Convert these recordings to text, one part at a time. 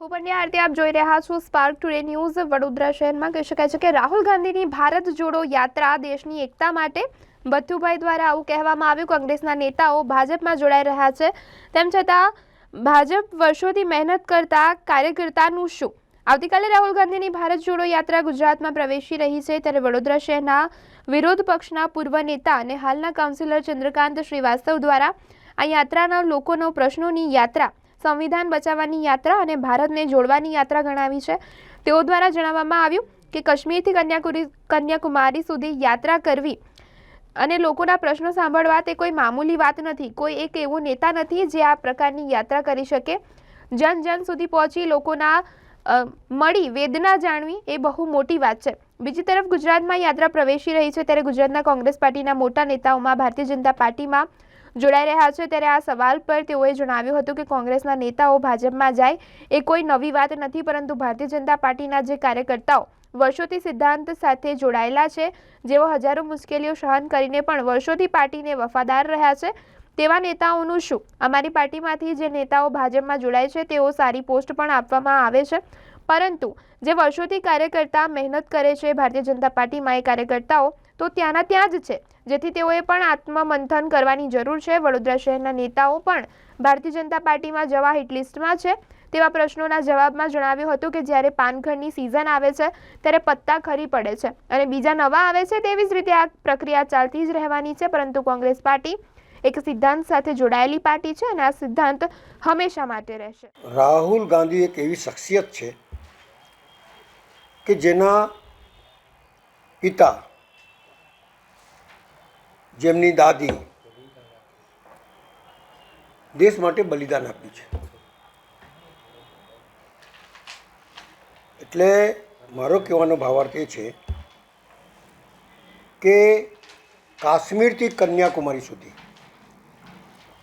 હું પંડ્યા આરતી આપ જોઈ રહ્યા છો સ્પાર્ક ટુડે ન્યૂઝ વડોદરા શહેરમાં. કહી શકાય છે કે રાહુલ ગાંધીની ભારત જોડો યાત્રા દેશની એકતા માટે બથુભાઈ દ્વારા આવું કહેવામાં આવ્યું. કોંગ્રેસના નેતાઓ ભાજપમાં જોડાઈ રહ્યા છે. તેમ છતાં ભાજપ વર્ષોથી મહેનત કરતા કાર્યકર્તાનું શું? આવતીકાલે રાહુલ ગાંધીની ભારત જોડો યાત્રા ગુજરાતમાં પ્રવેશી રહી છે. ત્યારે વડોદરા શહેરના વિરોધ પક્ષના પૂર્વ નેતા અને હાલના કાઉન્સિલર ચંદ્રકાંત શ્રીવાસ્તવ દ્વારા આ યાત્રાના લોકોનો પ્રશ્નોની યાત્રા સંવિધાન બચાવવાની યાત્રા અને ભારતને જોડવાની યાત્રા ગણાવી છે. તેઓ દ્વારા જણાવવામાં આવ્યું કે કાશ્મીરથી કન્યાકુરી, કન્યાકુમારી સુધી યાત્રા કરવી અને લોકોના પ્રશ્નો સાંભળવા તે કોઈ મામૂલી વાત નથી. કોઈ એક એવો નેતા નથી જે આ પ્રકારની યાત્રા કરી શકે. જન જન સુધી પહોંચી લોકોના મળી વેદના જાણવી એ બહુ મોટી વાત છે. બીજી તરફ ગુજરાતમાં યાત્રા પ્રવેશી રહી છે ત્યારે ગુજરાતના કોંગ્રેસ પાર્ટીના મોટા નેતાઓમાં ભારતીય જનતા પાર્ટીમાં જોડાઈ રહ્યા છે ત્યારે આ સવાલ પર તેઓએ જણાવ્યું હતું કે કોંગ્રેસના નેતાઓ ભાજપમાં જાય એ કોઈ નવી વાત નથી, પરંતુ ભારતીય જનતા પાર્ટીના જે કાર્યકર્તાઓ વર્ષોથી સિદ્ધાંત સાથે જોડાયેલા છે, જેઓ હજારો મુશ્કેલીઓ સહન કરીને પણ વર્ષોથી પાર્ટીને વફાદાર રહ્યા છે, તેવા નેતાઓનું શું? અમારી પાર્ટીમાંથી જે નેતાઓ ભાજપમાં જોડાય છે, તેઓ સારી પોસ્ટ પણ આપવામાં આવે છે, પરંતુ જે વર્ષોથી કાર્યકર્તા મહેનત કરે છે, ભારતીય જનતા પાર્ટીમાં એ કાર્યકર્તાઓ તો ત્યાંના ત્યાં જ છે. જેથી તેઓએ પણ આત્મમંથન કરવાની જરૂર છે. વડોદરા શહેરના નેતાઓ પણ ભારતીય જનતા પાર્ટીમાં જવા હિટલિસ્ટમાં છે. તેવા પ્રશ્નોના જવાબમાં જણાવ્યું હતું કે જ્યારે પાનખરની સિઝન આવે છે, ત્યારે પત્તા ખરી પડે છે અને બીજા નવા આવે છે તેવી જ રીતે આ પ્રક્રિયા ચાલતી જ રહેવાની છે. પરંતુ કોંગ્રેસ પાર્ટી એક સિદ્ધાંત સાથે જોડાયેલી પાર્ટી છે અને આ સિદ્ધાંત હંમેશા માટે રહેશે. રાહુલ ગાંધી એક એવી શખ્સિયત છે કે જેના પિતા જેમની દાદી દેશ માટે બલિદાન આપ્યું છે. એટલે મારો કહેવાનો ભાવાર્થ એ છે કે કાશ્મીરથી કન્યાકુમારી સુધી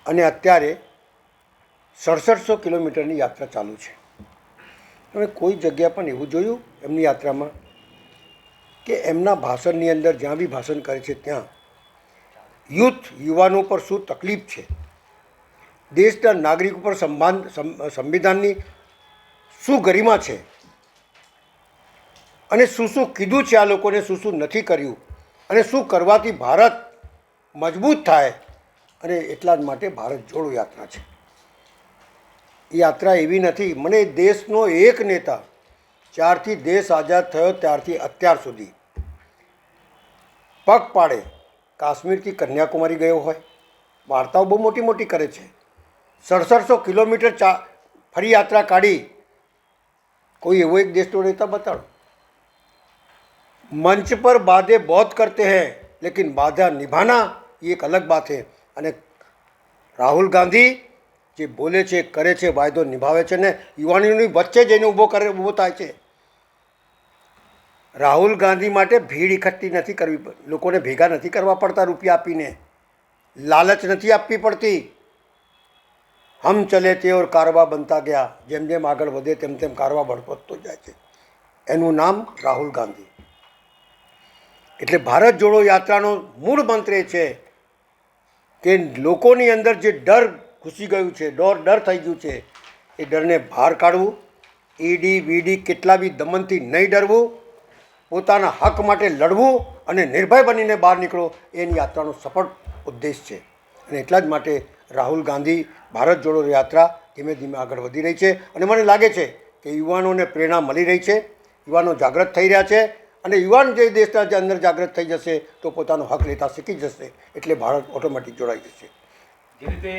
અને અત્યારે સડસઠસો કિલોમીટરની યાત્રા ચાલુ છે. તમે કોઈ જગ્યા પણ એવું જોયું? એમની યાત્રામાં? કે એમના ભાષણની અંદર જ્યાં બી ભાષણ કરે છે ત્યાં યુથ યુવાનો પર શું તકલીફ છે? દેશના નાગરિક ઉપર સંભાન સં- સંવિધાનની શું ગરિમા છે? અને શું શું કીધું છે આ લોકોને, શું શું નથી કર્યું? અને શું કરવાથી ભારત મજબૂત થાય? અને એટલા જ માટે ભારત જોડો યાત્રા છે. યાત્રા એવી નથી. મને દેશનો એક નેતા જ્યારથી દેશ આઝાદ થયો ત્યારથી અત્યાર સુધી પગ પાડે કાશ્મીરથી કન્યાકુમારી ગયો હોય. વાર્તાઓ બહુ મોટી મોટી કરે છે. સડસઠસો કિલોમીટર ચા, ફરી યાત્રા કાઢી. કોઈ એવો એક દેશ દેશનો નેતા બતાડો. મંચ પર બાધે બહોત કરતે હૈ, લેકિન બાધા નિભાના એ એક અલગ વાત હૈ. અને રાહુલ ગાંધી જે બોલે છે, કરે છે, વાયદો નિભાવે છે ને યુવાનીઓની વચ્ચે જઈને ઊભો કરે, ઊભો થાય છે. રાહુલ ગાંધી માટે ભીડ એકઠી નથી કરવી લોકોને ભેગા નથી કરવા પડતા રૂપિયા આપીને. લાલચ નથી આપવી પડતી. હમ ચલે તે ઓર કારવા બનતા ગયા. જેમ જેમ આગળ વધે તેમ તેમ કારવા બળપતતો જાય છે. એનું નામ રાહુલ ગાંધી. એટલે ભારત જોડો યાત્રાનો મૂળ મંત્ર એ છે કે લોકોની અંદર જે ડર ઘૂસી ગયું છે, ડર ડર થઈ ગયું છે, એ ડરને બહાર કાઢવું, ઈડી વીડી કેટલા બી દમનથી નહીં ડરવું પોતાના હક માટે લડવું અને નિર્ભય બનીને બહાર નીકળો, એની યાત્રાનો સફળ ઉદ્દેશ છે. અને એટલા જ માટે રાહુલ ગાંધી ભારત જોડો યાત્રા ધીમે ધીમે આગળ વધી રહી છે અને મને લાગે છે કે યુવાનોને પ્રેરણા મળી રહી છે. યુવાનો જાગૃત થઈ રહ્યા છે અને યુવાન જે દેશના જે અંદર જાગૃત થઈ જશે તો પોતાનો હક લેતા શીખી જશે, એટલે ભારત ઓટોમેટિક જોડાઈ જશે. જે રીતે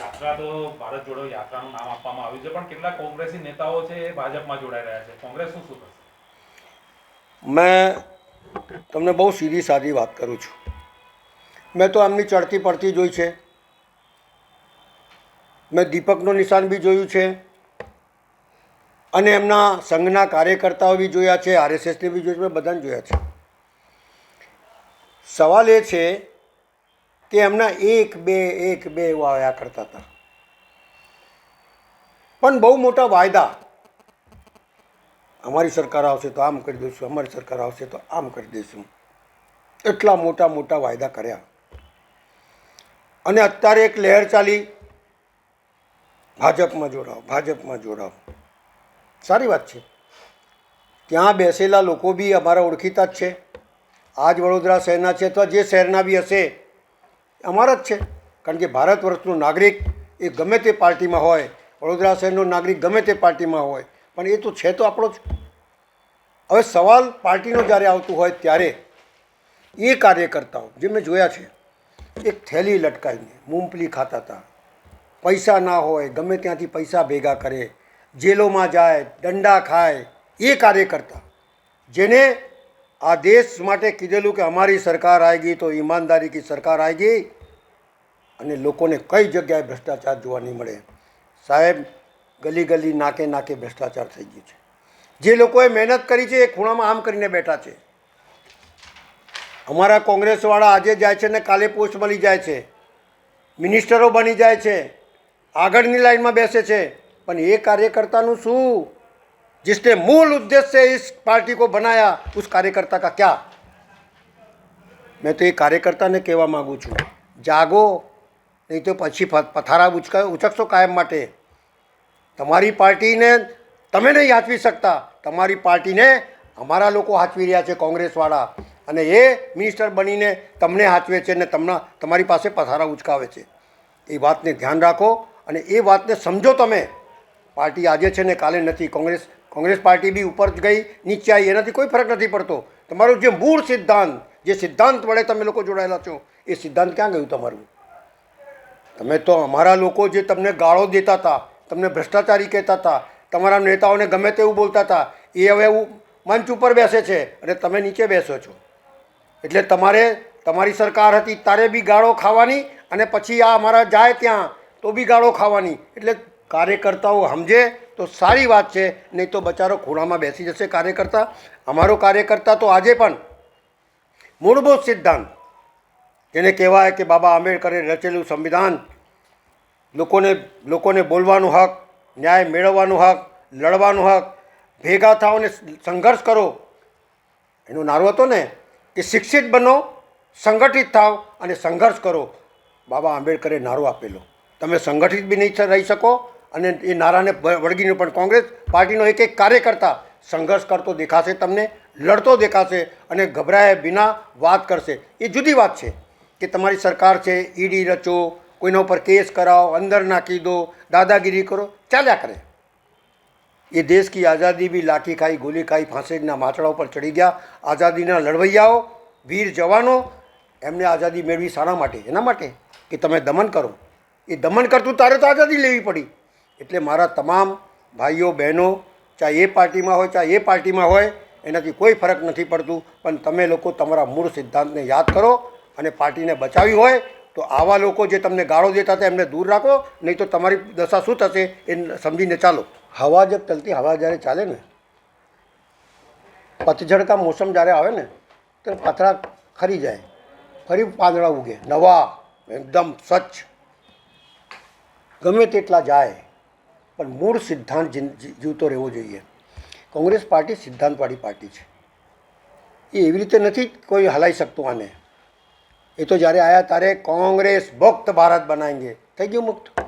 યાત્રા તો ભારત જોડો યાત્રાનું નામ આપવામાં આવ્યું છે, પણ કેટલા કોંગ્રેસી નેતાઓ છે એ ભાજપમાં જોડાઈ રહ્યા છે. કોંગ્રેસનું શું થશે મેં તમને બહુ સીધી સાદી વાત કરું છું. મેં તો એમની ચડતી પડતી જોઈ છે. મેં દીપકનું નિશાન બી જોયું છે. અને એમના સંઘના કાર્યકર્તાઓ બી જોયા છે, આરએસએસને બી જોયું છે મેં બધાને જોયા છે. સવાલ એ છે કે એમના એક, બે એક, બે એવા આવ્યા કરતા હતા. પણ બહુ મોટા વાયદા અમારી સરકાર આવશે તો આમ કરી દઈશું, અમારી સરકાર આવશે તો આમ કરી દઈશું. એટલા મોટા મોટા વાયદા કર્યા. અને અત્યારે એક લહેર ચાલી. ભાજપમાં જોડાઓ ભાજપમાં જોડાઓ. સારી વાત છે. ત્યાં બેસેલા લોકો બી અમારા ઓળખીતા જ છે. આ જ વડોદરા શહેરના છે અથવા જે શહેરના બી હશે અમારા જ છે. કારણ કે ભારત વર્ષનો નાગરિક એ ગમે તે પાર્ટીમાં હોય, વડોદરા શહેરનો નાગરિક ગમે તે પાર્ટીમાં હોય પણ એ તો છે તો આપણો જ. હવે સવાલ પાર્ટીનો જ્યારે આવતું હોય ત્યારે એ કાર્યકર્તાઓ, જે મેં જોયા છે, એક થેલી લટકાવીને મૂંગફલી ખાતા હતા. પૈસા ના હોય, ગમે ત્યાંથી પૈસા ભેગા કરે, જેલોમાં જાય, દંડા ખાય, એ કાર્યકર્તા, જેને આ દેશ માટે કીધેલું કે અમારી સરકાર આવી તો ઈમાનદારીથી સરકાર સરકાર ગઈ, અને લોકોને કઈ જગ્યાએ ભ્રષ્ટાચાર જોવા નહીં મળે. સાહેબ ગલી ગલી નાકે નાકે ભ્રષ્ટાચાર થઈ ગયું છે જે લોકોએ મહેનત કરી છે એ ખૂણામાં આમ કરીને બેઠા છે અમારા કોંગ્રેસવાળા આજે જાય છે ને કાલે પોસ્ટ મળી જાય છે મિનિસ્ટરો બની જાય છે આગળની લાઈનમાં બેસે છે પણ એ કાર્યકર્તાનું શું जिसने मूल उद्देश्य से इस पार्टी को बनाया उस कार्यकर्ता का क्या मैं तो એ કાર્યકર્તાને કહેવા માગું છું જાગો નહીં તો પછી પ- પથારા ઉચકા ઉચકશો કાયમ માટે તમારી પાર્ટીને તમે નહીં હાચવી શકતા. તમારી પાર્ટીને અમારા લોકો હાચવી રહ્યા છે કોંગ્રેસવાળા. અને એ મિનિસ્ટર બનીને તમને હાચવે છે ને તમને તમારી પાસે પથારા ઉચકાવે છે. એ વાતને ધ્યાન રાખો અને એ વાતને સમજો તમે. પાર્ટી આજે છે ને કાલે નથી. કોંગ્રેસ કોંગ્રેસ પાર્ટી બી ઉપર ગઈ, નીચે આવી, એનાથી કોઈ ફરક નથી પડતો. તમારું જે મૂળ સિદ્ધાંત, જે સિદ્ધાંત વડે તમે લોકો જોડાયેલા છો, એ સિદ્ધાંત ક્યાં ગયું તમારું? તમે તો અમારા લોકો જે તમને ગાળો દેતા હતા તમને ભ્રષ્ટાચારી કહેતા હતા, તમારા નેતાઓને ગમે તેવું બોલતા હતા, એ હવે એવું મંચ ઉપર બેસે છે અને તમે નીચે બેસો છો. એટલે તમારે, તમારી સરકાર હતી તારે બી ગાળો ખાવાની અને પછી આ અમારા જાય ત્યાં તો બી ગાળો ખાવાની. એટલે કાર્યકર્તાઓ સમજે તો સારી વાત છે, નહીં તો બચારો ખૂણામાં બેસી જશે કાર્યકર્તા. અમારો કાર્યકર્તા તો આજે પણ મૂળભૂત સિદ્ધાંત. જેને કહેવાય કે બાબા આંબેડકરે રચેલું સંવિધાન લોકોને લોકોને બોલવાનો હક, ન્યાય મેળવવાનો હક, લડવાનો હક, ભેગા થાઓ અને સંઘર્ષ કરો. એનો નારો હતો ને કે શિક્ષિત બનો, સંગઠિત થાઓ અને સંઘર્ષ કરો. બાબા આંબેડકરે નારો આપેલો. તમે સંગઠિત બી નહીં રહી શકો અને એ નારાને વળગીને પણ કોંગ્રેસ પાર્ટીનો એક એક કાર્યકર્તા સંઘર્ષ કરતો દેખાશે તમને, લડતો દેખાશે અને ગભરાયા વિના વાત કરશે. એ જુદી વાત છે કે તમારી સરકાર છે, ઈડી રચો કોઈના ઉપર કેસ કરાવો અંદર નાખી દો દાદાગીરી કરો, ચાલ્યા કરે. એ દેશ કી આઝાદી બી લાઠી ખાઈ, ગોલી ખાઈ, ફાંસીના માચડા ઉપર ચડી ગયા. આઝાદીના લડવૈયાઓ, વીર જવાનો, એમને આઝાદી મેળવી શાના માટે? એના માટે? કે તમે દમન કરો? એ દમન કરતું તારે તો આઝાદી લેવી પડી. એટલે મારા તમામ ભાઈઓ, બહેનો, ચાહે એ પાર્ટીમાં હોય, ચાહે એ પાર્ટીમાં હોય, એનાથી કોઈ ફરક નથી પડતું. પણ તમે લોકો તમારા મૂળ સિદ્ધાંતને યાદ કરો અને પાર્ટીને બચાવી હોય તો આવા લોકો જે તમને ગાળો દેતા હતા, એમને દૂર રાખો, નહીં તો તમારી દશા શું થશે એ સમજીને ચાલો. હવા જબ ચલતી હવા જ્યારે ચાલે ને, પતઝડ કા મોસમ જ્યારે આવે ને, તો પતરા ખરી જાય. ફરી પાંદડા ઉગે. નવા, એકદમ સ્વચ્છ. ગમે તેટલા જાય, પણ મૂળ સિદ્ધાંત જીવતો રહેવો જોઈએ. કોંગ્રેસ પાર્ટી સિદ્ધાંતવાળી પાર્ટી છે. એ એવી રીતે નથી કોઈ હલાઈ શકતું આને. એ તો જ્યારે આવ્યા ત્યારે કોંગ્રેસ મુક્ત ભારત બનાવેંગે થઈ ગયું મુક્ત?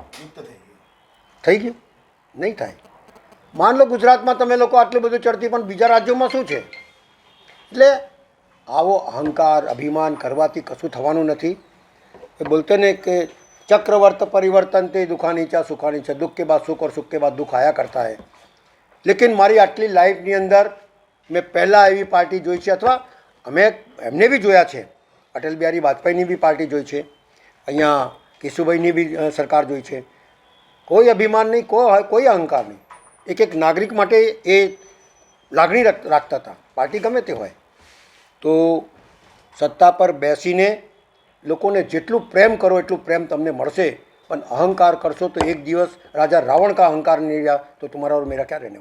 થઈ ગયું? નહીં થાય. માન લો ગુજરાતમાં તમે લોકો આટલું બધું ચડતી પણ બીજા રાજ્યોમાં શું છે? એટલે આવો અહંકાર અભિમાન કરવાથી કશું થવાનું નથી. એ બોલતે ને કે ચક્રવર્ત પરિવર્તન તે દુખાની ચા સુખાની છે. દુઃખ કે બાદ સુખ ઓર સુખ કે બાદ દુઃખ આયા કરતા હે. લેકિન મારી આટલી લાઈફની અંદર મેં પહેલાં એવી પાર્ટી જોઈ છે અથવા અમે એમને બી જોયા છે. અટલ બિહારી વાજપેયીની બી પાર્ટી જોઈ છે. અહીંયા કેશુભાઈની બી સરકાર જોઈ છે. કોઈ અભિમાન નહીં કોઈ કોઈ અહંકાર નહીં. એક એક નાગરિક માટે એ લાગણી રાખતા હતા. પાર્ટી ગમે તે હોય. તો સત્તા પર બેસીને લોકોને જેટલું પ્રેમ કરો એટલું પ્રેમ તમને મળશે. પણ અહંકાર કરશો તો એક દિવસ રાજા રાવણ કા અહંકાર નહીં રહ્યા, તો તમારા ઓર મેરા ક્યાં રહેને